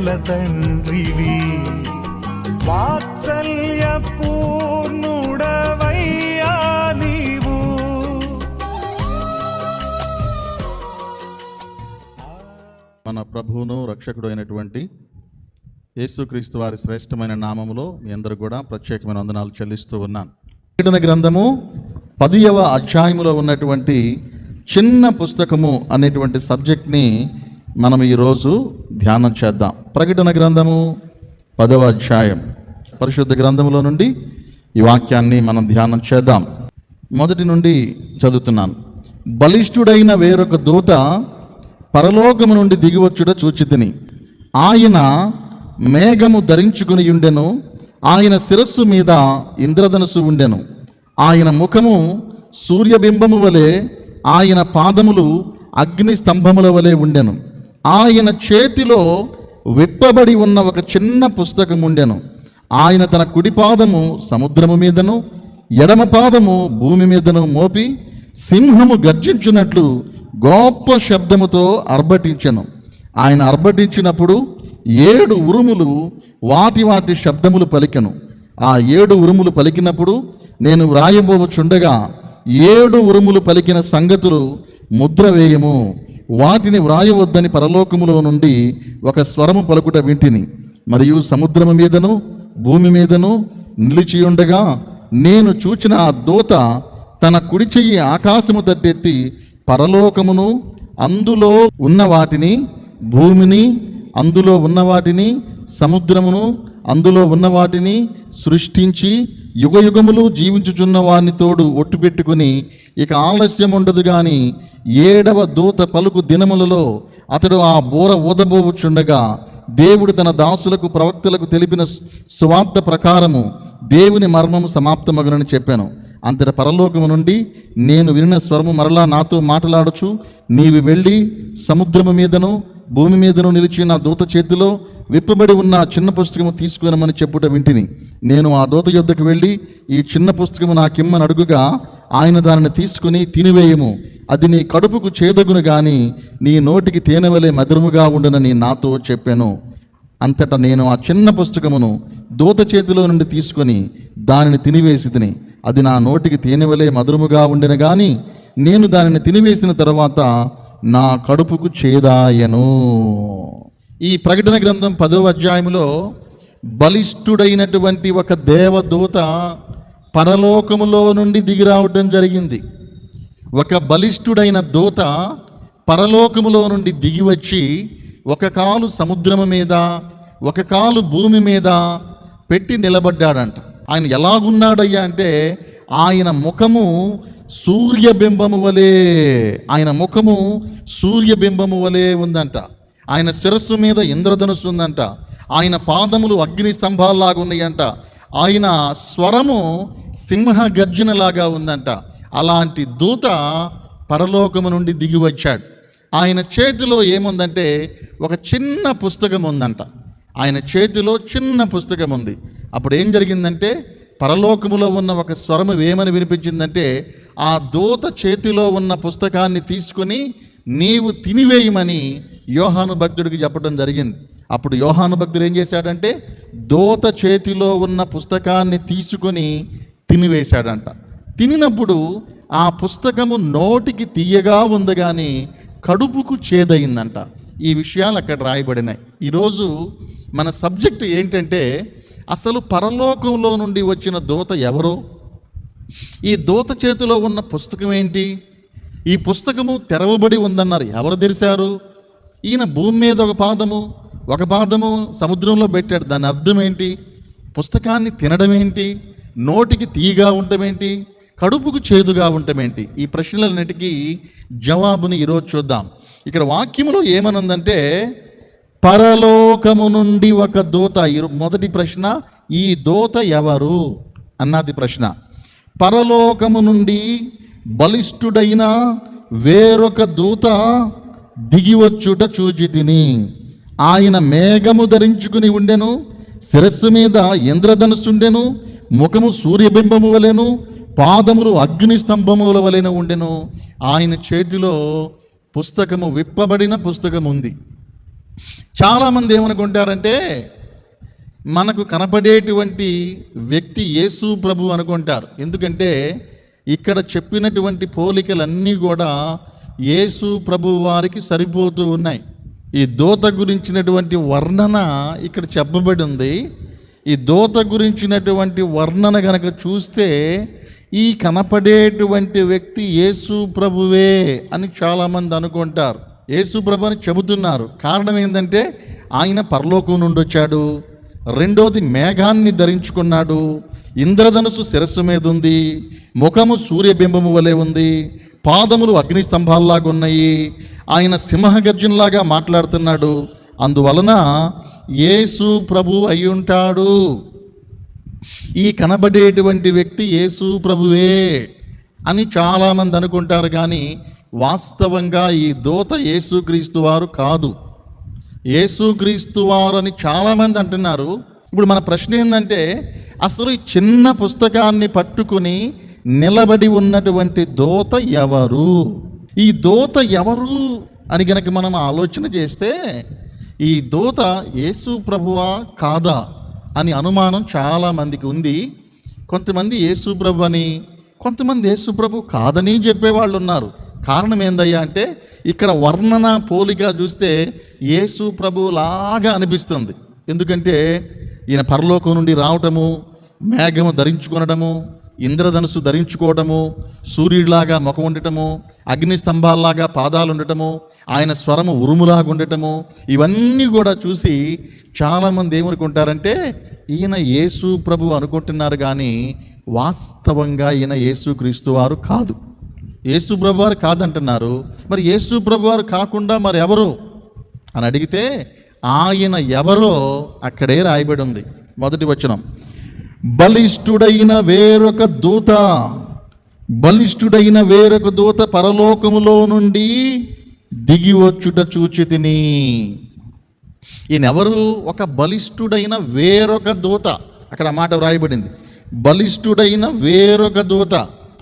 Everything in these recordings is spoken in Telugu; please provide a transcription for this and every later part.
దయగల తండ్రివి. వాత్సల్య పూర్ణుడవయ్యా నీవు. మన ప్రభువును రక్షకుడు అయినటువంటి యేసుక్రీస్తు వారి శ్రేష్టమైన నామములో మీ అందరూ కూడా ప్రత్యేకమైన వందనాలు చెల్లిస్తూ ఉన్నాను. ప్రకటన గ్రంథము పదియవ అధ్యాయములో ఉన్నటువంటి చిన్న పుస్తకము అనేటువంటి సబ్జెక్ట్ని మనం ఈరోజు ధ్యానం చేద్దాం. ప్రకటన గ్రంథము పదవ అధ్యాయం. పరిశుద్ధ గ్రంథములో నుండి ఈ వాక్యాన్ని మనం ధ్యానం చేద్దాం. మొదటి నుండి చదువుతున్నాను. బలిష్ఠుడైన వేరొక దూత పరలోకము నుండి దిగివచ్చుట చూచితిని. ఆయన మేఘము ధరించుకుని ఉండెను. ఆయన శిరస్సు మీద ఇంద్రధనుసు ఉండెను. ఆయన ముఖము సూర్యబింబము వలె ఆయన పాదములు అగ్ని స్తంభముల వలె ఉండెను. ఆయన చేతిలో విప్పబడి ఉన్న ఒక చిన్న పుస్తకం ఉండెను. ఆయన తన కుడి పాదము సముద్రము మీదను ఎడమ పాదము భూమి మీదను మోపి సింహము గర్జించినట్లు గొప్ప శబ్దముతో అర్భటించెను. ఆయన అర్భటించినప్పుడు ఏడు ఉరుములు వాటి వాటి శబ్దములు పలికెను. ఆ ఏడు ఉరుములు పలికినప్పుడు నేను వ్రాయబోచుండగా ఏడు ఉరుములు పలికిన సంగతులు ముద్ర వేయము. వాటిని వ్రాయవద్దని పరలోకములో నుండి ఒక స్వరము పలుకుట వింటిని. మరియు సముద్రము మీదను భూమి మీదను నిలిచి ఉండగా నేను చూచిన ఆ దూత తన కుడి చెయ్యి ఆకాశము తట్టెత్తి పరలోకమును అందులో ఉన్న వాటిని భూమిని అందులో ఉన్న వాటిని సముద్రమును అందులో ఉన్న వాటిని సృష్టించి యుగ యుగములు జీవించుచున్న వారిని తోడు ఒట్టు పెట్టుకుని ఇక ఆలస్యం ఉండదు గాని ఏడవ దూత పలుకు దినములలో అతడు ఆ బోర ఊదబోచుండగా దేవుడు తన దాసులకు ప్రవక్తలకు తెలిపిన సువార్త ప్రకారము దేవుని మర్మము సమాప్తమగునని చెప్పాను. అంతట పరలోకము నుండి నేను వినిన స్వరము మరలా నాతో మాట్లాడుచు నీవు వెళ్ళి సముద్రము మీదను భూమి మీదను నిలిచి నా దూత చేతిలో విప్పబడి ఉన్న చిన్న పుస్తకము తీసుకునమని చెప్పుట వింటిని. నేను ఆ దూత యుద్ధకు వెళ్ళి ఈ చిన్న పుస్తకము నాకిమ్మని అడుగుగా ఆయన దానిని తీసుకుని తినివేయము. అది నీ కడుపుకు చేదగును గాని నీ నోటికి తేనెవలే మధురముగా ఉండునని నాతో చెప్పాను. అంతటా నేను ఆ చిన్న పుస్తకమును దూత చేతిలో నుండి తీసుకొని దానిని తినివేసి తిని అది నా నోటికి తేనెవలే మధురముగా ఉండిన గాని నేను దానిని తినివేసిన తర్వాత నా కడుపుకు చేదాయను. ఈ ప్రకటన గ్రంథం పదవ అధ్యాయంలో బలిష్ఠుడైనటువంటి ఒక దేవదూత పరలోకములో నుండి దిగిరావడం జరిగింది. ఒక బలిష్ఠుడైన దూత పరలోకములో నుండి దిగి వచ్చి ఒక కాలు సముద్రము మీద ఒక కాలు భూమి మీద పెట్టి నిలబడ్డాడంట. ఆయన ఎలాగున్నాడయ్యా అంటే ఆయన ముఖము సూర్యబింబము వలె ఆయన ముఖము సూర్యబింబము వలె ఉందంట. ఆయన శిరస్సు మీద ఇంద్రధనుస్సు ఉందంట. ఆయన పాదములు అగ్ని స్తంభాల్లాగా ఉన్నాయంట. ఆయన స్వరము సింహ గర్జనలాగా ఉందంట. అలాంటి దూత పరలోకము నుండి దిగి వచ్చాడు. ఆయన చేతిలో ఏముందంటే ఒక చిన్న పుస్తకం ఉందంట. ఆయన చేతిలో చిన్న పుస్తకం ఉంది. అప్పుడు ఏం జరిగిందంటే పరలోకములో ఉన్న ఒక స్వరము ఏమని వినిపించిందంటే ఆ దూత చేతిలో ఉన్న పుస్తకాన్ని తీసుకొని నీవు తినివేయమని యోహాను భక్తుడికి చెప్పడం జరిగింది. అప్పుడు యోహాను భక్తుడు ఏం చేశాడంటే దూత చేతిలో ఉన్న పుస్తకాన్ని తీసుకొని తినివేశాడంట. తినినప్పుడు ఆ పుస్తకము నోటికి తీయగా ఉంది కానీ కడుపుకు చేదయిందంట. ఈ విషయాలు అక్కడ రాయబడినాయి. ఈరోజు మన సబ్జెక్ట్ ఏంటంటే అసలు పరలోకంలో నుండి వచ్చిన దూత ఎవరో? ఈ దూత చేతిలో ఉన్న పుస్తకం ఏంటి? ఈ పుస్తకము తెరవబడి ఉందన్నారు. ఎవరు తెరిచారు? ఈయన భూమి మీద ఒక పాదము ఒక పాదము సముద్రంలో పెట్టాడు. దాని అర్థం ఏంటి? పుస్తకాన్ని తినడం ఏంటి? నోటికి తీయగా ఉండటం ఏంటి? కడుపుకు చేదుగా ఉండటం ఏంటి? ఈ ప్రశ్నలన్నిటికీ జవాబుని ఈరోజు చూద్దాం. ఇక్కడ వాక్యములో ఏమనుందంటే పరలోకము నుండి ఒక దూత మొదటి ప్రశ్న ఈ దూత ఎవరు? అన్నది ప్రశ్న. పరలోకము నుండి బలిష్ఠుడైన వేరొక దూత దిగివచ్చుట చూచి తిని ఆయన మేఘము ధరించుకుని ఉండెను శిరస్సు మీద ఇంద్రధనుసుండెను ముఖము సూర్యబింబము వలెను పాదములు అగ్ని స్తంభముల వలెన ఉండెను. ఆయన చేతిలో పుస్తకము విప్పబడిన పుస్తకం ఉంది చాలామంది ఏమనుకుంటారంటే మనకు కనపడేటువంటి వ్యక్తి యేసు ప్రభు అనుకుంటారు. ఎందుకంటే ఇక్కడ చెప్పినటువంటి పోలికలన్నీ కూడా యేసు ప్రభు వారికి సరిపోతూ ఉన్నాయి. ఈ దోత గురించినటువంటి వర్ణన ఇక్కడ చెప్పబడి ఉంది. ఈ దోత గురించినటువంటి వర్ణన కనుక చూస్తే ఈ కనపడేటువంటి వ్యక్తి యేసు ప్రభువే అని చాలామంది అనుకుంటారు. యేసు ప్రభు అని చెబుతున్నారు. కారణం ఏంటంటే ఆయన పరలోకం నుండి వచ్చాడు. రెండోది మేఘాన్ని ధరించుకున్నాడు. ఇంద్రధనుసు శిరస్సు మీద ఉంది. ముఖము సూర్యబింబము వలె ఉంది. పాదములు అగ్ని స్తంభాల్లాగా ఉన్నాయి. ఆయన సింహగర్జునలాగా మాట్లాడుతున్నాడు. అందువలన యేసు ప్రభు అయి ఉంటాడు. ఈ కనబడేటువంటి వ్యక్తి యేసు ప్రభువే అని చాలామంది అనుకుంటారు కానీ వాస్తవంగా ఈ దూత యేసుక్రీస్తు వారు కాదు. యేసుక్రీస్తు వారు అని చాలామంది అంటున్నారు. ఇప్పుడు మన ప్రశ్న ఏంటంటే అసలు ఈ చిన్న పుస్తకాన్ని పట్టుకుని నిలబడి ఉన్నటువంటి దోత ఎవరు? ఈ దోత ఎవరు? అని గనక మనం ఆలోచన చేస్తే ఈ దోత యేసు ప్రభువా కాదా అని అనుమానం చాలా మందికి ఉంది. కొంతమంది యేసు ప్రభు అని కొంతమంది యేసు ప్రభు కాదని చెప్పేవాళ్ళు ఉన్నారు. కారణం ఏందయ్యా అంటే ఇక్కడ వర్ణన పోలిక చూస్తే యేసు ప్రభు లాగా అనిపిస్తుంది. ఎందుకంటే ఈయన పరలోకం నుండి రావటము మేఘము ధరించుకొనడము ఇంద్రధనుసు ధరించుకోవటము సూర్యుడిలాగా ముఖం ఉండటము అగ్ని స్తంభాల్లాగా పాదాలు ఉండటము ఆయన స్వరము ఉరుములాగా ఉండటము ఇవన్నీ కూడా చూసి చాలామంది ఏమనుకుంటారంటే ఈయన యేసు ప్రభు అనుకుంటున్నారు కానీ వాస్తవంగా ఈయన యేసు క్రీస్తు వారు కాదు. యేసు ప్రభు వారు కాదంటున్నారు. మరి యేసు ప్రభు వారు కాకుండా మరి ఎవరు అని అడిగితే ఆయన ఎవరో అక్కడే రాయబడి ఉంది. మొదటి వచనం. బలిష్ఠుడైన వేరొక దూత బలిష్ఠుడైన వేరొక దూత పరలోకములో నుండి దిగి వచ్చుట చూచి తిని. ఈయనెవరు? ఒక బలిష్ఠుడైన వేరొక దూత. అక్కడ మాట వ్రాయబడింది. బలిష్ఠుడైన వేరొక దూత.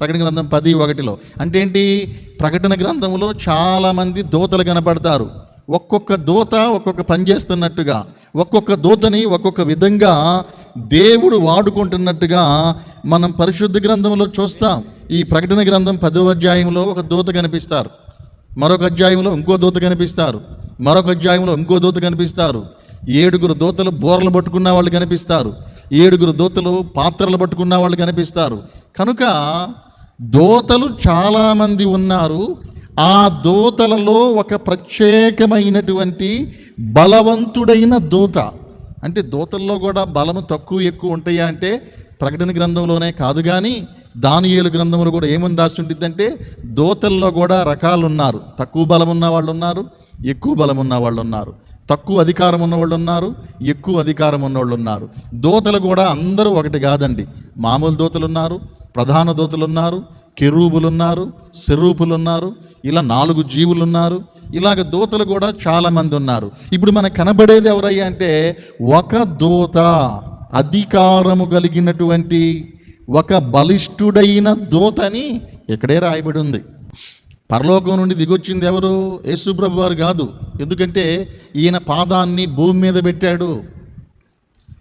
ప్రకటన గ్రంథం పది ఒకటిలో. అంటే ఏంటి? ప్రకటన గ్రంథంలో చాలామంది దూతలు కనపడతారు. ఒక్కొక్క దూత ఒక్కొక్క పని చేస్తున్నట్టుగా. ఒక్కొక్క దూతని ఒక్కొక్క విధంగా దేవుడు వాడుకుంటున్నట్టుగా మనం పరిశుద్ధ గ్రంథంలో చూస్తాం. ఈ ప్రకటన గ్రంథం పదో అధ్యాయంలో ఒక దూత కనిపిస్తారు. మరొక అధ్యాయంలో ఇంకో దూత కనిపిస్తారు. మరొక అధ్యాయంలో ఇంకో దూత కనిపిస్తారు. ఏడుగురు దూతలు బోర్లు పట్టుకున్న వాళ్ళు కనిపిస్తారు. ఏడుగురు దూతలు పాత్రలు పట్టుకున్న వాళ్ళు కనిపిస్తారు. కనుక దూతలు చాలామంది ఉన్నారు. ఆ దూతలలో ఒక ప్రత్యేకమైనటువంటి బలవంతుడైన దూత. అంటే దూతల్లో కూడా బలము తక్కువ ఎక్కువ ఉంటాయా అంటే ప్రకటన గ్రంథంలోనే కాదు కానీ దానియేలు గ్రంథంలో కూడా ఏమని రాసి ఉంటుందంటే దోతల్లో కూడా రకాలు ఉన్నారు తక్కువ బలం ఉన్న వాళ్ళు ఉన్నారు ఎక్కువ బలం ఉన్న వాళ్ళు ఉన్నారు తక్కువ అధికారం ఉన్న వాళ్ళు ఉన్నారు ఎక్కువ అధికారం ఉన్న వాళ్ళు ఉన్నారు దోతలు కూడా అందరూ ఒకటి కాదండి. మామూలు దోతలు ఉన్నారు ప్రధాన దోతలు ఉన్నారు కెరూబులు ఉన్నారు సెరూపులు ఉన్నారు ఇలా నాలుగు జీవులు ఉన్నారు ఇలాగ దూతలు కూడా చాలామంది ఉన్నారు ఇప్పుడు మనకు కనబడేది ఎవరయ్యా అంటే ఒక దూత అధికారము కలిగినటువంటి ఒక బలిష్ఠుడైన దూతని ఇక్కడే రాయబడి ఉంది పరలోకం నుండి దిగొచ్చింది ఎవరు? యేసుప్రభు వారు కాదు. ఎందుకంటే ఈయన పాదాన్ని భూమి మీద పెట్టాడు.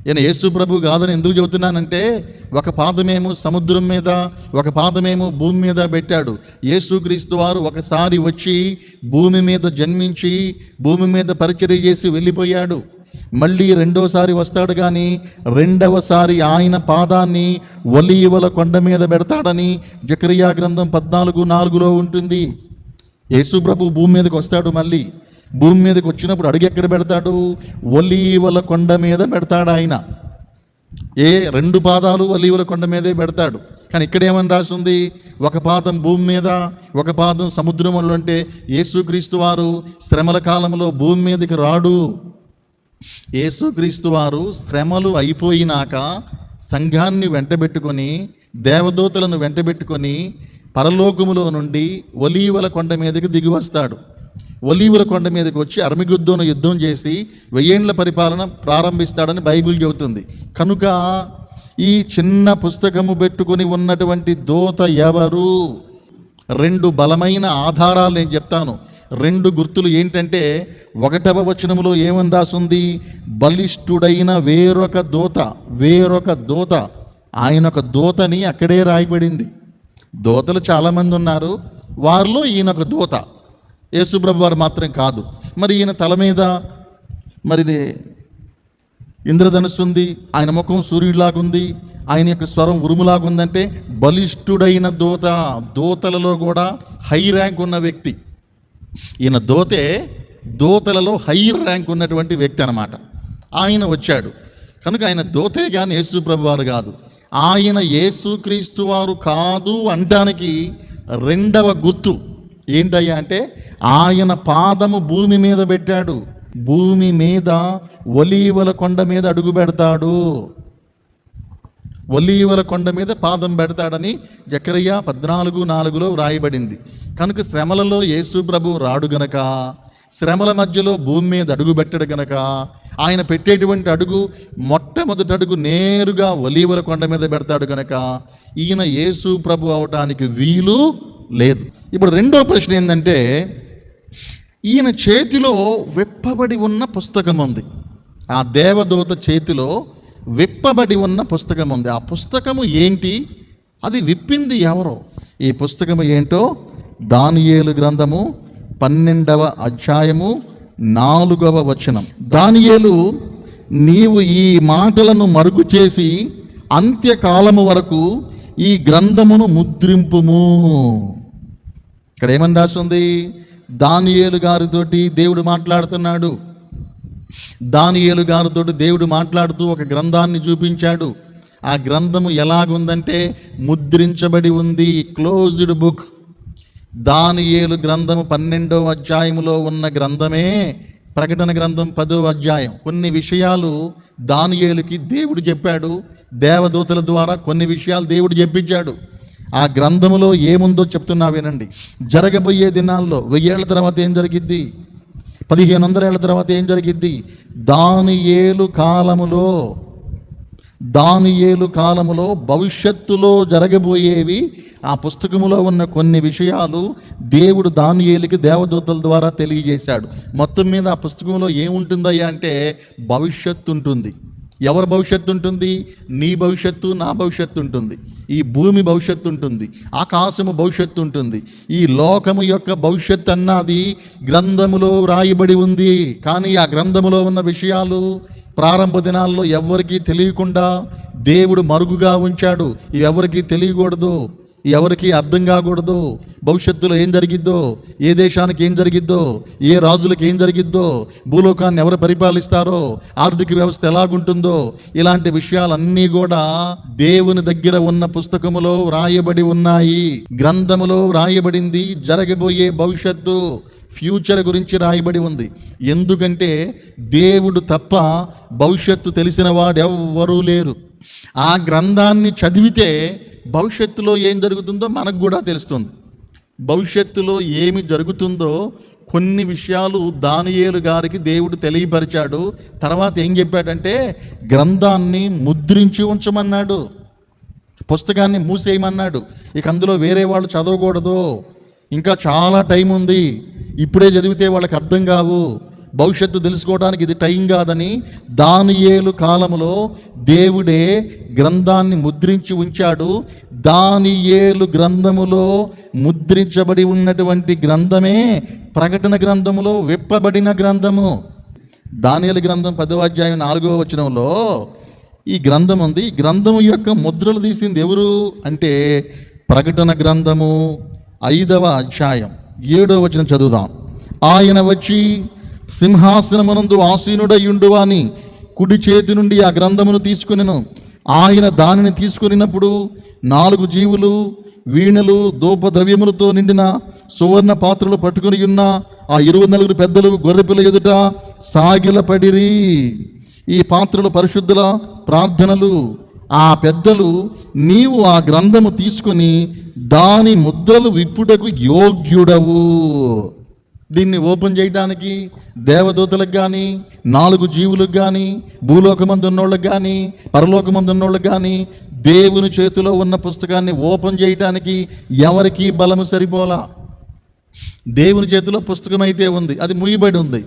ఈయన యేసు ప్రభు కాదని ఎందుకు చెబుతున్నానంటే ఒక పాదమేమో సముద్రం మీద ఒక పాదమేమో భూమి మీద పెట్టాడు. యేసుక్రీస్తు వారు ఒకసారి వచ్చి భూమి మీద జన్మించి భూమి మీద పరిచర్య చేసి వెళ్ళిపోయాడు. మళ్ళీ రెండోసారి వస్తాడు కానీ రెండవసారి ఆయన పాదాన్ని ఒలీవల కొండ మీద పెడతాడని జకరియా గ్రంథం పద్నాలుగు నాలుగులో ఉంటుంది. యేసు ప్రభు భూమి మీదకి వస్తాడు మళ్ళీ. భూమి మీదకి వచ్చినప్పుడు అడుగు ఎక్కడ పెడతాడు? ఒలీవల కొండ మీద పెడతాడు ఆయన. ఏ రెండు పాదాలు ఒలీవల కొండ మీదే పెడతాడు. కానీ ఇక్కడ ఏమని రాసింది? ఒక పాదం భూమి మీద ఒక పాదం సముద్రంలో అంటే యేసుక్రీస్తు వారు శ్రమల కాలంలో భూమి మీదకి రాడు. యేసుక్రీస్తు వారు శ్రమలు అయిపోయినాక సంఘాన్ని వెంటబెట్టుకొని దేవదూతలను వెంటబెట్టుకొని పరలోకములో నుండి ఒలీవల కొండ మీదకి దిగి వస్తాడు. ఒలీవుల కొండ మీదకి వచ్చి అర్మిగుద్దోను యుద్ధం చేసి వెయ్యేండ్ల పరిపాలన ప్రారంభిస్తాడని బైబిల్ చెబుతుంది. కనుక ఈ చిన్న పుస్తకము పెట్టుకొని ఉన్నటువంటి దోత ఎవరు? రెండు బలమైన ఆధారాలు నేను చెప్తాను. రెండు గుర్తులు ఏంటంటే ఒకటవ వచనములో ఏమని రాసుంది? బలిష్ఠుడైన వేరొక దూత వేరొక దూత. ఆయన ఒక దూతని అక్కడే రాయబడింది. దోతలు చాలామంది ఉన్నారు. వారిలో ఈయన ఒక దూత. యేసుప్రభు వారు మాత్రం కాదు. మరి ఈయన తల మీద మరి ఇంద్రధనుసు ఉంది ఆయన ముఖం సూర్యుడిలాగుంది ఆయన యొక్క స్వరం ఉరుములాగుందంటే బలిష్ఠుడైన దూత దూతలలో కూడా హై ర్యాంక్ ఉన్న వ్యక్తి. ఈయన దోతే దోతలలో హై ర్యాంక్ ఉన్నటువంటి వ్యక్తి అనమాట ఆయన వచ్చాడు. కనుక ఆయన దోతే కానీ యేసుప్రభు వారు కాదు. ఆయన యేసుక్రీస్తు వారు కాదు అనడానికి రెండవ గుర్తు ఏంటయ్యా అంటే ఆయన పాదము భూమి మీద పెట్టాడు. భూమి మీద ఒలీవల కొండ మీద అడుగు పెడతాడు. ఒలీవల కొండ మీద పాదం పెడతాడని జకరయ్య పద్నాలుగు నాలుగులో వ్రాయబడింది. కనుక శ్రమలలో యేసు ప్రభు రాడు గనక శ్రమల మధ్యలో భూమి మీద అడుగు పెట్టడు గనక ఆయన పెట్టేటువంటి అడుగు మొట్టమొదటి అడుగు నేరుగా ఒలీవల కొండ మీద పెడతాడు గనక ఈయన యేసు ప్రభు అవటానికి వీలు లేదు. ఇప్పుడు రెండో ప్రశ్న ఏంటంటే ఈయన చేతిలో విప్పబడి ఉన్న పుస్తకం ఉంది ఆ దేవదూత చేతిలో విప్పబడి ఉన్న పుస్తకం ఉంది ఆ పుస్తకము ఏంటి? అది విప్పింది ఎవరో? ఈ పుస్తకము ఏంటో? దానియేలు గ్రంథము పన్నెండవ అధ్యాయము నాలుగవ వచనం. దానియేలు నీవు ఈ మాటలను మరుగు చేసి అంత్యకాలము వరకు ఈ గ్రంథమును ముద్రింపుము. ఇక్కడ ఏమని రాసింది? దానియేలు గారితోటి దేవుడు మాట్లాడుతున్నాడు. దానియేలు గారితో దేవుడు మాట్లాడుతూ ఒక గ్రంథాన్ని చూపించాడు. ఆ గ్రంథము ఎలాగుందంటే ముద్రించబడి ఉంది. క్లోజ్డ్ బుక్ దానియేలు గ్రంథము పన్నెండవ అధ్యాయములో ఉన్న గ్రంథమే ప్రకటన గ్రంథం పదో అధ్యాయం. కొన్ని విషయాలు దానియేలుకి దేవుడు చెప్పాడు. దేవదూతల ద్వారా కొన్ని విషయాలు దేవుడు చెప్పించాడు. ఆ గ్రంథములో ఏముందో చెప్తున్నా వినండి. జరగబోయే దినాల్లో వెయ్యేళ్ళ తర్వాత ఏం జరిగిద్ది? పదిహేను వందల ఏళ్ళ తర్వాత ఏం జరిగిద్ది? ఏలు కాలములో దానియేలు కాలములో భవిష్యత్తులో జరగబోయేవి ఆ పుస్తకములో ఉన్న కొన్ని విషయాలు దేవుడు దానియేలుకి దేవదూతల ద్వారా తెలియజేశాడు. మొత్తం మీద ఆ పుస్తకంలో ఏముంటుందయ్యా అంటే భవిష్యత్తు ఉంటుంది ఎవరి భవిష్యత్తు ఉంటుంది? నీ భవిష్యత్తు నా భవిష్యత్తు ఉంటుంది. ఈ భూమి భవిష్యత్తు ఉంటుంది. ఆకాశము భవిష్యత్తు ఉంటుంది. ఈ లోకము యొక్క భవిష్యత్తు అన్నది గ్రంథములో వ్రాయబడి ఉంది. కానీ ఆ గ్రంథములో ఉన్న విషయాలు ప్రారంభ దినాల్లో ఎవరికీ తెలియకుండా దేవుడు మరుగుగా ఉంచాడు. ఇవి ఎవరికీ తెలియకూడదు. ఎవరికి అర్థం కాకూడదు? భవిష్యత్తులో ఏం జరిగిద్దో? ఏ దేశానికి ఏం జరిగిద్దో? ఏ రాజులకు ఏం జరిగిద్దో? భూలోకాన్ని ఎవరు పరిపాలిస్తారో? ఆర్థిక వ్యవస్థ ఎలాగుంటుందో? ఇలాంటి విషయాలన్నీ కూడా దేవుని దగ్గర ఉన్న పుస్తకములో వ్రాయబడి ఉన్నాయి. గ్రంథములో వ్రాయబడింది జరగబోయే భవిష్యత్తు ఫ్యూచర్ గురించి రాయబడి ఉంది. ఎందుకంటే దేవుడు తప్ప భవిష్యత్తు తెలిసిన వాడు ఎవ్వరూ లేరు. ఆ గ్రంథాన్ని చదివితే భవిష్యత్తులో ఏం జరుగుతుందో మనకు కూడా తెలుస్తుంది. భవిష్యత్తులో ఏమి జరుగుతుందో కొన్ని విషయాలు దానియేలు గారికి దేవుడు తెలియపరిచాడు. తర్వాత ఏం చెప్పాడంటే గ్రంథాన్ని ముద్రించి ఉంచమన్నాడు. పుస్తకాన్ని మూసేయమన్నాడు. ఇక అందులో వేరే వాళ్ళు చదవకూడదు. ఇంకా చాలా టైం ఉంది ఇప్పుడే చదివితే వాళ్ళకి అర్థం కావు. భవిష్యత్తు తెలుసుకోవడానికి ఇది టైం కాదని దానియేలు కాలములో దేవుడే గ్రంథాన్ని ముద్రించి ఉంచాడు. దానియేలు గ్రంథములో ముద్రించబడి ఉన్నటువంటి గ్రంథమే ప్రకటన గ్రంథములో విప్పబడిన గ్రంథము. దానియేలు గ్రంథం పదవ అధ్యాయం నాలుగవ వచనంలో ఈ గ్రంథం ఉంది. ఈ గ్రంథము యొక్క ముద్రలు తీసింది ఎవరు అంటే ప్రకటన గ్రంథము ఐదవ అధ్యాయం. ఏడవ వచనం చదువుదాం. ఆయన వచ్చి సింహాసనమునందు ఆసీనుడయ్యుండు అని కుడి చేతి నుండి ఆ గ్రంథమును తీసుకునెను. ఆయన దానిని తీసుకునినప్పుడు నాలుగు జీవులు వీణలు ధూపద్రవ్యములతో నిండిన సువర్ణ పాత్రలు పట్టుకుని ఉన్న ఆ ఇరవై నలుగురు పెద్దలు గొర్రెపిల్ల ఎదుట సాగిలపడిరి ఈ పాత్రలు పరిశుద్ధుల ప్రార్థనలు. ఆ పెద్దలు నీవు ఆ గ్రంథము తీసుకొని దాని ముద్రలు విప్పుటకు యోగ్యుడవు. దీన్ని ఓపెన్ చేయడానికి దేవదూతలకు కానీ నాలుగు జీవులకు కానీ భూలోకమందు ఉన్నోళ్ళకి కానీ పరలోకమందు ఉన్నోళ్ళకి కానీ దేవుని చేతిలో ఉన్న పుస్తకాన్ని ఓపెన్ చేయటానికి ఎవరికి బలము సరిపోలా? దేవుని చేతిలో పుస్తకం అయితే ఉంది అది ముయ్యబడి ఉంది.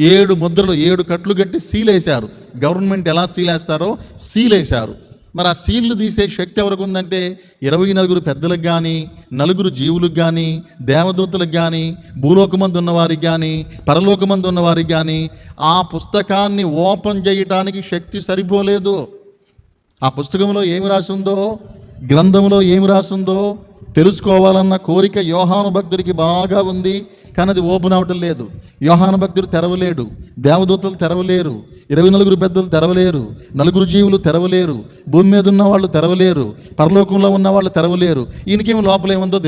ఏడు ముద్రలు ఏడు కట్లు కట్టి సీలేశారు. గవర్నమెంట్ ఎలా సీలేస్తారో సీలేశారు. మరి ఆ సీళ్ళు తీసే శక్తి ఎవరికి ఉందంటే ఇరవై నలుగురు పెద్దలకు కానీ నలుగురు జీవులకు కానీ దేవదూతలకు కానీ భూలోకమందు ఉన్నవారికి కానీ పరలోకమందు ఉన్నవారికి కానీ ఆ పుస్తకాన్ని ఓపెన్ చేయటానికి శక్తి సరిపోలేదు. ఆ పుస్తకంలో ఏమి రాసిందో గ్రంథంలో ఏమి రాసిందో తెలుసుకోవాలన్న కోరిక యోహాను భక్తుడికి బాగా ఉంది కానీ అది ఓపెన్ అవటం లేదు. యోహాను భక్తుడు తెరవలేడు దేవదూతలు తెరవలేరు ఇరవై నలుగురు పెద్దలు తెరవలేరు నలుగురు జీవులు తెరవలేరు భూమి మీద ఉన్న వాళ్ళు తెరవలేరు పరలోకంలో ఉన్న వాళ్ళు తెరవలేరు. ఈయనకేమి లోపల ఏముందో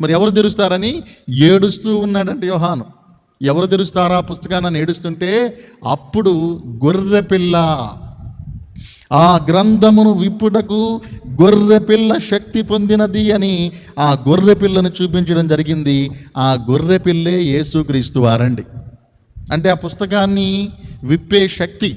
మరి ఎవరు తెరుస్తారని? ఏడుస్తూ ఉన్నాడంటే యోహాను. ఎవరు తెరుస్తారా ఆ పుస్తకాన్ని ఏడుస్తుంటే? అప్పుడు గొర్రెపిల్ల ఆ గ్రంథమును విప్పుటకు గొర్రెపిల్ల శక్తి పొందినది అని ఆ గొర్రె పిల్లను చూపించడం జరిగింది. ఆ గొర్రెపిల్లే యేసుక్రీస్తు వారండి. అంటే ఆ పుస్తకాన్ని విప్పే శక్తి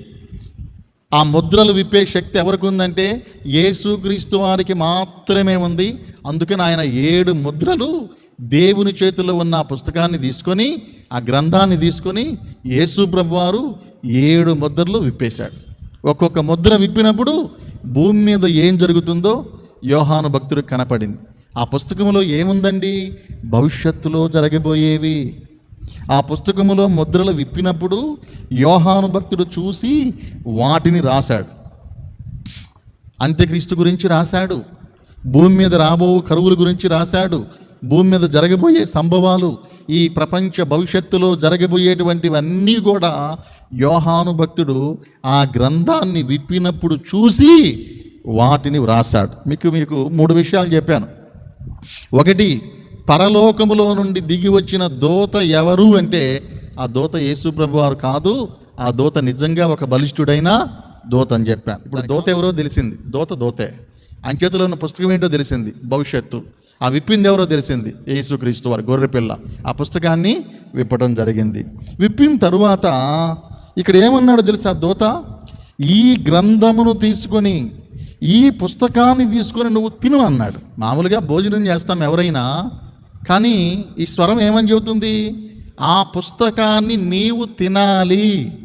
ఆ ముద్రలు విప్పే శక్తి ఎవరికి ఉందంటే యేసుక్రీస్తు వారికి మాత్రమే ఉంది. అందుకని ఆయన ఏడు ముద్రలు దేవుని చేతిలో ఉన్న ఆ పుస్తకాన్ని తీసుకొని ఆ గ్రంథాన్ని తీసుకొని యేసు ప్రభు వారు ఏడు ముద్రలు విప్పేశాడు. ఒక్కొక్క ముద్ర విప్పినప్పుడు భూమి మీద ఏం జరుగుతుందో యోహాను భక్తుడు కనపడింది. ఆ పుస్తకంలో ఏముందండి? భవిష్యత్తులో జరగబోయేవి. ఆ పుస్తకములో ముద్రలు విప్పినప్పుడు యోహాను భక్తుడు చూసి వాటిని రాశాడు. అంత్యక్రీస్తు గురించి రాశాడు. భూమి మీద రాబో కరువుల గురించి రాశాడు. భూమి మీద జరగబోయే సంభవాలు ఈ ప్రపంచ భవిష్యత్తులో జరగబోయేటువంటివన్నీ కూడా యోహాను భక్తుడు ఆ గ్రంథాన్ని విప్పినప్పుడు చూసి వాటిని వ్రాసాడు మీకు మీకు మూడు విషయాలు చెప్పాను. ఒకటి పరలోకములో నుండి దిగి వచ్చిన దోత ఎవరు అంటే ఆ దోత యేసు ప్రభు వారు కాదు ఆ దోత నిజంగా ఒక బలిష్ఠుడైన దోత అని చెప్పాను. ఇప్పుడు దోత ఎవరో తెలిసింది. దోత దోతే. అంకెతులో ఉన్న పుస్తకం ఏంటో తెలిసింది. భవిష్యత్తు. ఆ విప్పింది ఎవరో తెలిసింది. యేసుక్రీస్తు వారి గొర్రెపిల్ల. ఆ పుస్తకాన్ని విప్పడం జరిగింది. విప్పిన తరువాత ఇక్కడ ఏమన్నాడు తెలుసా దోత? ఈ గ్రంథమును తీసుకొని ఈ పుస్తకాన్ని తీసుకొని నువ్వు తిను అన్నాడు. మామూలుగా భోజనం చేస్తాం ఎవరైనా కానీ ఈ స్వరం ఏమని చెబుతుంది? ఆ పుస్తకాన్ని నీవు తినాలి.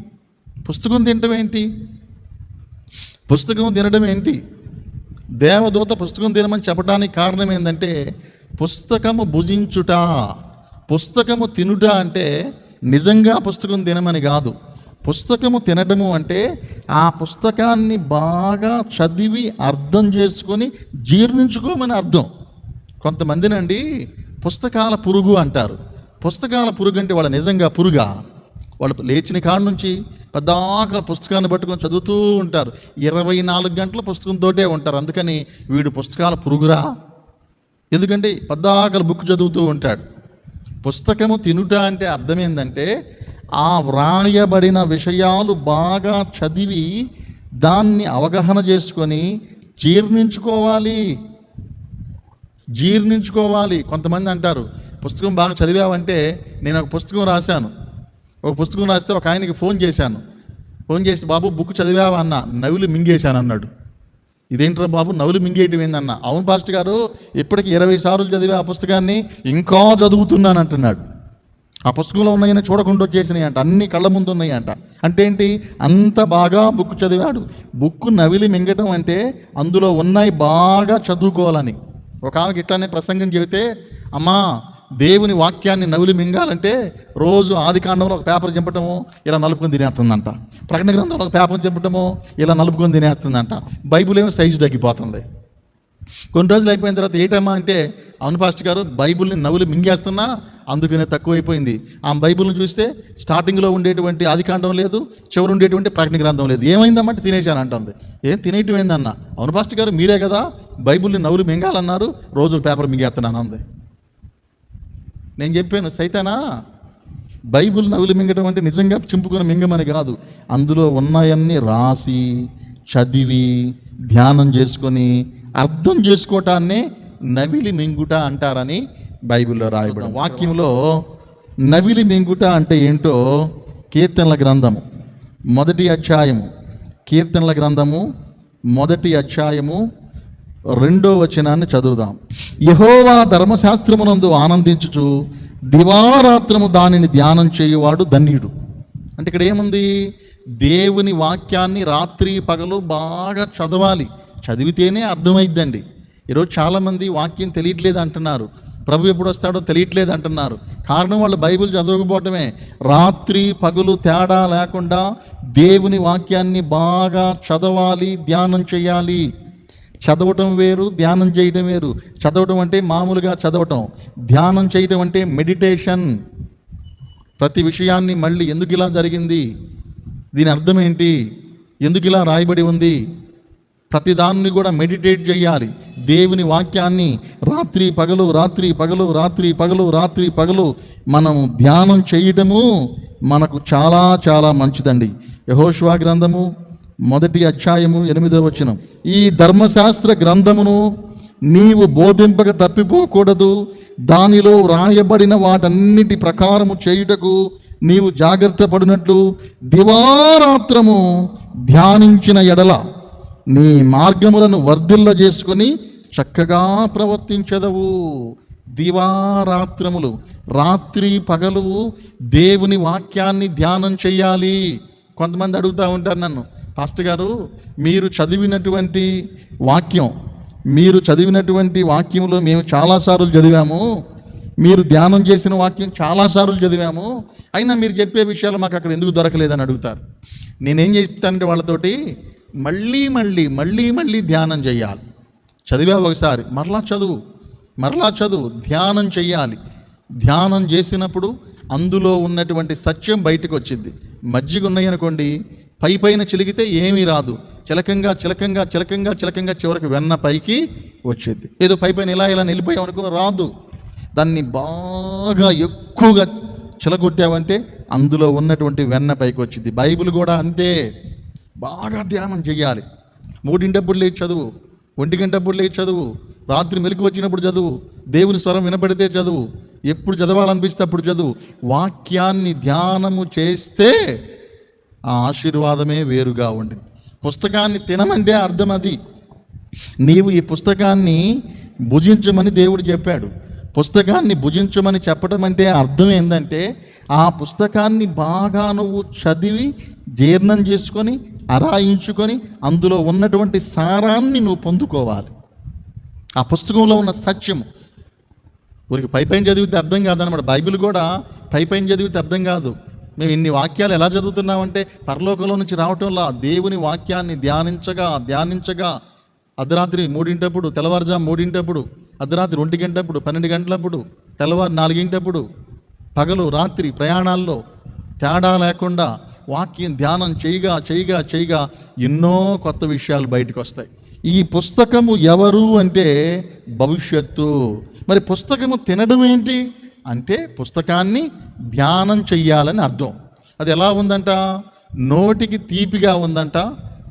పుస్తకం తినడం ఏంటి? పుస్తకం తినడం ఏంటి? దేవదూత పుస్తకం తినమని చెప్పడానికి కారణం ఏంటంటే పుస్తకము భుజించుట. పుస్తకము తినుట అంటే నిజంగా పుస్తకం తినమని కాదు. పుస్తకము తినడము అంటే ఆ పుస్తకాన్ని బాగా చదివి అర్థం చేసుకొని జీర్ణించుకోమని అర్థం. కొంతమందినండి పుస్తకాల పురుగు అంటారు. పుస్తకాల పురుగు అంటే వాళ్ళ నిజంగా పురుగా. వాళ్ళు లేచిన కాడ నుంచి పెద్దాక పుస్తకాన్ని పట్టుకొని చదువుతూ ఉంటారు. ఇరవై నాలుగు గంటల పుస్తకంతోటే ఉంటారు. అందుకని వీడు పుస్తకాల పురుగురా? ఎందుకంటే పద్దాకల బుక్ చదువుతూ ఉంటాడు. పుస్తకము తినుట అంటే అర్థం ఏంటంటే ఆ వ్రాయబడిన విషయాలు బాగా చదివి దాన్ని అవగాహన చేసుకొని జీర్ణించుకోవాలి. జీర్ణించుకోవాలి. కొంతమంది అంటారు పుస్తకం బాగా చదివావంటే నేను ఒక పుస్తకం రాశాను. ఒక పుస్తకం రాస్తే ఒక ఆయనకి ఫోన్ చేశాను. ఫోన్ చేసి బాబు బుక్ చదివావా అన్న? నవ్వులు మింగేశాను అన్నాడు. ఇదేంట్రా బాబు నవ్వులు మింగేయటం ఏందన్న? అవును పాస్టర్ గారు ఇప్పటికి ఇరవై సార్లు చదివే ఆ పుస్తకాన్ని ఇంకా చదువుతున్నాను అంటున్నాడు. ఆ పుస్తకంలో ఉన్నాయని చూడకుండా వచ్చేసినాయి అంట అన్ని కళ్ళ ముందు ఉన్నాయి అంట అంటే ఏంటి? అంత బాగా బుక్ చదివాడు. బుక్ నవిలి మింగటం అంటే అందులో ఉన్నాయి బాగా చదువుకోవాలని. ఒక ఆమెకి ఇట్లానే ప్రసంగం చెబితే అమ్మా దేవుని వాక్యాన్ని నవిలి మింగాలంటే రోజు ఆది కాండంలో ఒక పేపర్ చింపటము ఇలా నలుపుకొని తినేస్తుందంట. ప్రకటన గ్రంథంలో ఒక పేపర్ చింపటము ఇలా నలుపుకొని తినేస్తుందంట. బైబుల్ ఏమో సైజు తగ్గిపోతుంది. కొన్ని రోజులు అయిపోయిన తర్వాత ఏటమ్మా అంటే అవును పాస్టర్ గారు బైబుల్ని నవ్వులు మింగేస్తున్నా అందుకనే తక్కువైపోయింది. ఆ బైబిల్ని చూస్తే స్టార్టింగ్లో ఉండేటువంటి ఆదికాండం లేదు చివరి ఉండేటువంటి ప్రకటన గ్రంథం లేదు. ఏమైందమ్మంటే తినేశాను అంటుంది. ఏం తినేయటం ఏందన్న? అవును పాస్టర్ గారు మీరే కదా బైబిల్ని నవ్వులు మింగాలన్నారు రోజు పేపర్ మింగేస్తున్నాను అంది. నేను చెప్పాను సైతానా బైబిల్ నవ్వులు మింగటం అంటే నిజంగా చింపుకొని మింగమని కాదు. అందులో ఉన్నాయన్నీ రాసి చదివి ధ్యానం చేసుకొని అర్థం చేసుకోవటాన్నే నవిలి మింగుట అంటారని బైబిల్లో రాయబడి వాక్యంలో నవిలి మింగుట అంటే ఏంటో కీర్తనల గ్రంథము. మొదటి అధ్యాయము. కీర్తనల గ్రంథము మొదటి అధ్యాయము రెండో వచనాన్ని చదువుదాం. యహోవా ధర్మశాస్త్రమునందు ఆనందించుచు దివారాత్రము దానిని ధ్యానం చేయువాడు ధన్యుడు. అంటే ఇక్కడ ఏముంది? దేవుని వాక్యాన్ని రాత్రి పగలు బాగా చదవాలి. చదివితేనే అర్థమైద్దండి. ఈరోజు చాలామంది వాక్యం తెలియట్లేదు అంటున్నారు. ప్రభు ఎప్పుడు వస్తాడో తెలియట్లేదు అంటున్నారు. కారణం వాళ్ళు బైబిల్ చదవకపోవటమే. రాత్రి పగులు తేడా లేకుండా దేవుని వాక్యాన్ని బాగా చదవాలి ధ్యానం చేయాలి. చదవటం వేరు ధ్యానం చేయటం వేరు. చదవటం అంటే మామూలుగా చదవటం. ధ్యానం చేయటం అంటే మెడిటేషన్. ప్రతి విషయాన్ని మళ్ళీ ఎందుకు ఇలా జరిగింది? దీని అర్థం ఏంటి? ఎందుకు ఇలా రాయబడి ఉంది? ప్రతిదాన్ని కూడా మెడిటేట్ చేయాలి. దేవుని వాక్యాన్ని రాత్రి పగలు రాత్రి పగలు రాత్రి పగలు రాత్రి పగలు మనం ధ్యానం చేయటము మనకు చాలా చాలా మంచిదండి. యహోష్వా గ్రంథము మొదటి అధ్యాయము ఎనిమిదో వచనం. ఈ ధర్మశాస్త్ర గ్రంథమును నీవు బోధింపక తప్పిపోకూడదు. దానిలో వ్రాయబడిన వాటన్నిటి ప్రకారము చేయుటకు నీవు జాగ్రత్త పడినట్లు దివారాత్రము ధ్యానించిన ఎడల నీ మార్గములను వర్ధిల్ల చేసుకొని చక్కగా ప్రవర్తించదవు. దివారాత్రములు రాత్రి పగలు దేవుని వాక్యాన్ని ధ్యానం చేయాలి కొంతమంది అడుగుతూ ఉంటారు నన్ను పాస్టర్ గారు మీరు చదివినటువంటి వాక్యం మీరు చదివినటువంటి వాక్యంలో మేము చాలాసార్లు చదివాము. మీరు ధ్యానం చేసిన వాక్యం చాలాసార్లు చదివాము. అయినా మీరు చెప్పే విషయాలు మాకు అక్కడ ఎందుకు దొరకలేదని అడుగుతారు. నేనేం చెప్తానంటే వాళ్ళతోటి మళ్ళీ మళ్ళీ మళ్ళీ మళ్ళీ ధ్యానం చేయాలి. చదివావు ఒకసారి మరలా చదువు మరలా చదువు ధ్యానం చేయాలి. ధ్యానం చేసినప్పుడు అందులో ఉన్నటువంటి సత్యం బయటకు వచ్చింది. మజ్జిగ ఉన్నాయనుకోండి పై పైన చిలిగితే ఏమీ రాదు. చిలకంగా చిలకంగా చిలకంగా చిలకంగా చివరికి వెన్న పైకి వచ్చేది. ఏదో పై పైన ఇలా ఇలా నిలిపోయాం అనుకో రాదు. దాన్ని బాగా ఎక్కువగా చిలగొట్టావంటే అందులో ఉన్నటువంటి వెన్న పైకి వచ్చింది. బైబిల్ కూడా అంతే. బాగా ధ్యానం చేయాలి. మూడింటప్పుడు లేచి చదువు ఒంటి గంటప్పుడు లేచి చదువు రాత్రి మెలకు వచ్చినప్పుడు చదువు దేవుని స్వరం వినపడితే చదువు ఎప్పుడు చదవాలనిపిస్తే అప్పుడు చదువు వాక్యాన్ని ధ్యానము చేస్తే ఆ ఆశీర్వాదమే వేరుగా ఉండింది పుస్తకాన్ని తినమంటే అర్థం అది. నీవు ఈ పుస్తకాన్ని భుజించమని దేవుడు చెప్పాడు. పుస్తకాన్ని భుజించమని చెప్పడం అంటే అర్థం ఏంటంటే ఆ పుస్తకాన్ని బాగా నువ్వు చదివి జీర్ణం చేసుకొని అరాయించుకొని అందులో ఉన్నటువంటి సారాన్ని నువ్వు పొందుకోవాలి. ఆ పుస్తకంలో ఉన్న సత్యము. ఊరికి పై పైన చదివితే అర్థం కాదనమాట బైబిల్ కూడా పై పైన చదివితే అర్థం కాదు. మేము ఇన్ని వాక్యాలు ఎలా చదువుతున్నామంటే పరలోకంలో నుంచి రావటంలో దేవుని వాక్యాన్ని ధ్యానించగా ధ్యానించగా. అర్ధరాత్రి మూడింటప్పుడు తెల్లవారుజాము మూడింటప్పుడు అర్ధరాత్రి ఒంటి గంటప్పుడు పన్నెండు గంటలప్పుడు తెల్లవారు నాలుగింటప్పుడు పగలు రాత్రి ప్రయాణాల్లో తేడా లేకుండా వాక్యం ధ్యానం చేయగా చేయగా చేయగా ఎన్నో కొత్త విషయాలు బయటకు వస్తాయి. ఈ పుస్తకము ఎవరు అంటే భవిష్యత్తు. మరి పుస్తకము తినడం ఏంటి? అంటే పుస్తకాన్ని ధ్యానం చెయ్యాలని అర్థం. అది ఎలా ఉందంట? నోటికి తీపిగా ఉందంట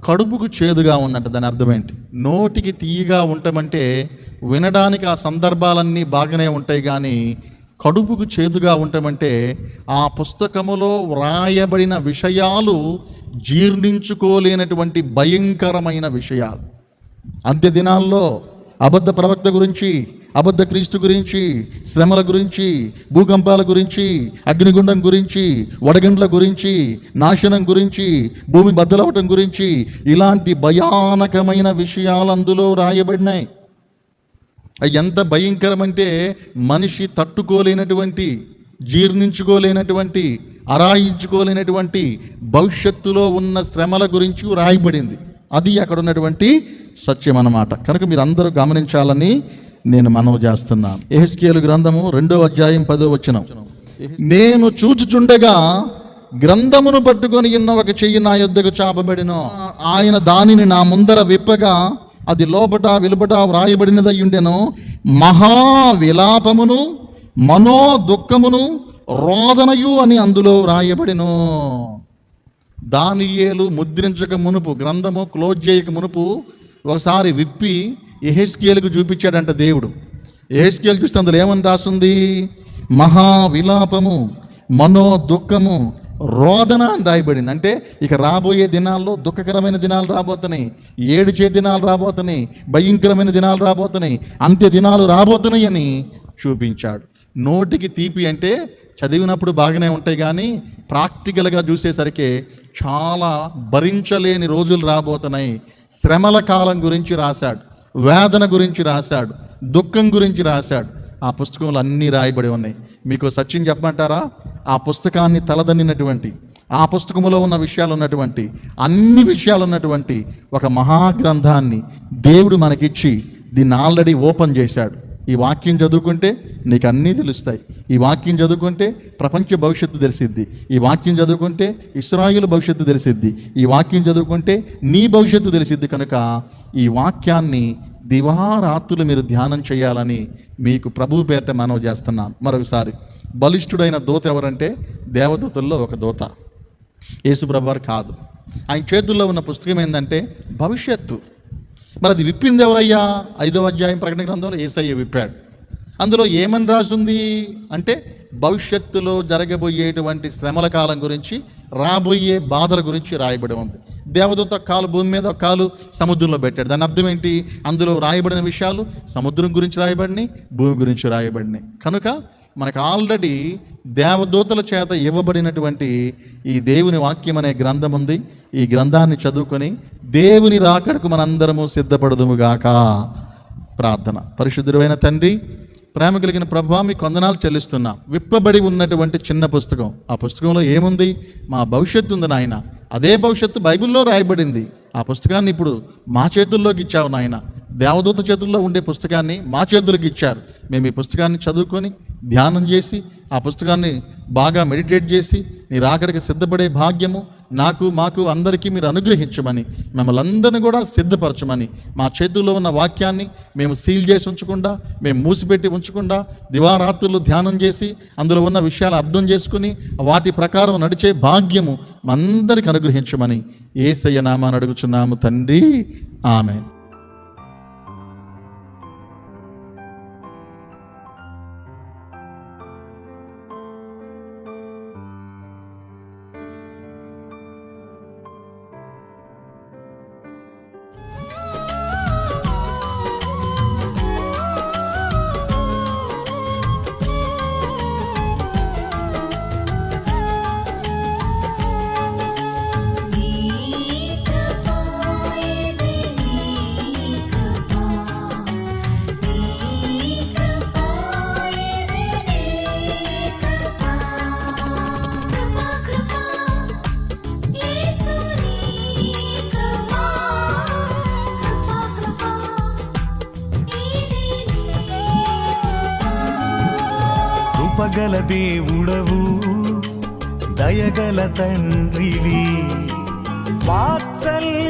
కడుపుకు చేదుగా ఉందంట దాని అర్థం ఏంటి? నోటికి తీయగా ఉండటమంటే వినడానికి ఆ సందర్భాలన్నీ బాగానే ఉంటాయి కానీ కడుపుకు చేదుగా ఉండటమంటే ఆ పుస్తకములో వ్రాయబడిన విషయాలు జీర్ణించుకోలేనటువంటి భయంకరమైన విషయాలు. అంత్య దినాల్లో అబద్ధ ప్రవక్త గురించి అబద్ధ క్రీస్తు గురించి శ్రమల గురించి భూకంపాల గురించి అగ్నిగుండం గురించి వడగండ్ల గురించి నాశనం గురించి భూమి బద్దలవటం గురించి ఇలాంటి భయానకమైన విషయాలు అందులో రాయబడినాయి ఎంత భయంకరమంటే మనిషి తట్టుకోలేనటువంటి జీర్ణించుకోలేనటువంటి అరాయించుకోలేనటువంటి భవిష్యత్తులో ఉన్న శ్రమల గురించి రాయబడింది అది అక్కడ ఉన్నటువంటి సత్యం అన్నమాట. కనుక మీరు అందరూ గమనించాలని నేను మనవి చేస్తున్నాను ఎహెస్కేలు గ్రంథము రెండో అధ్యాయం పదో వచనం. నేను చూచుచుండగా గ్రంథమును పట్టుకొని ఉన్న ఒక చెయ్యి నా యొద్దకు చాపబడిన ఆయన దానిని నా ముందర విప్పగా అది లోపట వెలుపట వ్రాయబడినదై ఉండెను మహా విలాపమును మనో దుఃఖమును రోదనయు అని అందులో వ్రాయబడిను. దానియేలు ముద్రించక మునుపు గ్రంథము క్లోజ్ చేయక మునుపు ఒకసారి విప్పి ఎహెస్కేలకు చూపించాడంట దేవుడు. ఎహెస్కేల్ చూస్తే అందులో ఏమని రాస్తుంది మహా విలాపము మనో దుఃఖము రోదన అని రాయబడింది. అంటే ఇక రాబోయే దినాల్లో దుఃఖకరమైన దినాలు రాబోతున్నాయి. ఏడుచే దినాలు రాబోతున్నాయి. భయంకరమైన దినాలు రాబోతున్నాయి. అంత్య దినాలు రాబోతున్నాయి అని చూపించాడు. నోటికి తీపి అంటే చదివినప్పుడు బాగానే ఉంటాయి కానీ ప్రాక్టికల్గా చూసేసరికి చాలా భరించలేని రోజులు రాబోతున్నాయి. శ్రమల కాలం గురించి రాశాడు. వేదన గురించి రాశాడు. దుఃఖం గురించి రాశాడు. ఆ పుస్తకంలో అన్నీ రాయబడి ఉన్నాయి. మీకు సత్యం చెప్పమంటారా? ఆ పుస్తకాన్ని తలదన్నినటువంటి ఆ పుస్తకములో ఉన్న విషయాలు ఉన్నటువంటి అన్ని విషయాలు ఉన్నటువంటి ఒక మహాగ్రంథాన్ని దేవుడు మనకిచ్చి దీన్ని ఆల్రెడీ ఓపెన్ చేశాడు. ఈ వాక్యం చదువుకుంటే నీకు అన్నీ తెలుస్తాయి. ఈ వాక్యం చదువుకుంటే ప్రపంచ భవిష్యత్తు తెలిసిద్ది. ఈ వాక్యం చదువుకుంటే ఇస్రాయిల్ భవిష్యత్తు తెలిసిద్ది. ఈ వాక్యం చదువుకుంటే నీ భవిష్యత్తు తెలిసిద్ది కనుక ఈ వాక్యాన్ని దివారాత్రులు మీరు ధ్యానం చేయాలని మీకు ప్రభు పేరిట మనవి చేస్తున్నాను మరొకసారి బలిష్ఠుడైన దూత ఎవరంటే దేవదూతల్లో ఒక దూత. యేసుప్రభు వారు కాదు. ఆయన చేతుల్లో ఉన్న పుస్తకం ఏంటంటే భవిష్యత్తు. మరి అది విప్పింది ఎవరయ్యా? ఐదవ అధ్యాయం ప్రకటన గ్రంథంలో ఏసయ్య విప్పాడు. అందులో ఏమని రాసుంది? అంటే భవిష్యత్తులో జరగబోయేటువంటి శ్రమల కాలం గురించి రాబోయే బాధల గురించి రాయబడి ఉంది. దేవదూత కాలు భూమి మీద ఒక కాలు సముద్రంలో పెట్టాడు. దాని అర్థం ఏంటి? అందులో రాయబడిన విషయాలు సముద్రం గురించి రాయబడినాయి భూమి గురించి రాయబడినాయి. కనుక మనకు ఆల్రెడీ దేవదూతల చేత ఇవ్వబడినటువంటి ఈ దేవుని వాక్యం అనే గ్రంథం ఉంది. ఈ గ్రంథాన్ని చదువుకొని దేవుని రాకడకు మనందరము సిద్ధపడదుముగాక ప్రార్థన. పరిశుద్ధుడైన తండ్రి ప్రేమ కలిగిన ప్రభావ మీ కొందనాలు చెల్లిస్తున్నాం. విప్పబడి ఉన్నటువంటి చిన్న పుస్తకం. ఆ పుస్తకంలో ఏముంది? మా భవిష్యత్తు ఉంది నాయన. అదే భవిష్యత్తు బైబిల్లో రాయబడింది. ఆ పుస్తకాన్ని ఇప్పుడు మా చేతుల్లోకి ఇచ్చావు నాయన. దేవదూత చేతుల్లో ఉండే పుస్తకాన్ని మా చేతులకు ఇచ్చారు. మేము ఈ పుస్తకాన్ని చదువుకొని ధ్యానం చేసి ఆ పుస్తకాన్ని బాగా మెడిటేట్ చేసి నీ రాకడికి సిద్ధపడే భాగ్యము నాకు మాకు అందరికీ మీరు అనుగ్రహించమని మిమ్మల్ని అందరిని కూడా సిద్ధపరచమని మా చేతుల్లో ఉన్న వాక్యాన్ని మేము సీల్ చేసి ఉంచకుండా మేము మూసిపెట్టి ఉంచకుండా దివారాత్రులు ధ్యానం చేసి అందులో ఉన్న విషయాలు అర్థం చేసుకుని వాటి ప్రకారం నడిచే భాగ్యము అందరికి అనుగ్రహించమని ఏసయ్య నామాన్ని అడుగుచున్నాము తండ్రి. ఆమె కృపగల దేవుడవు దయగల తండ్రివి. వాత్సల్య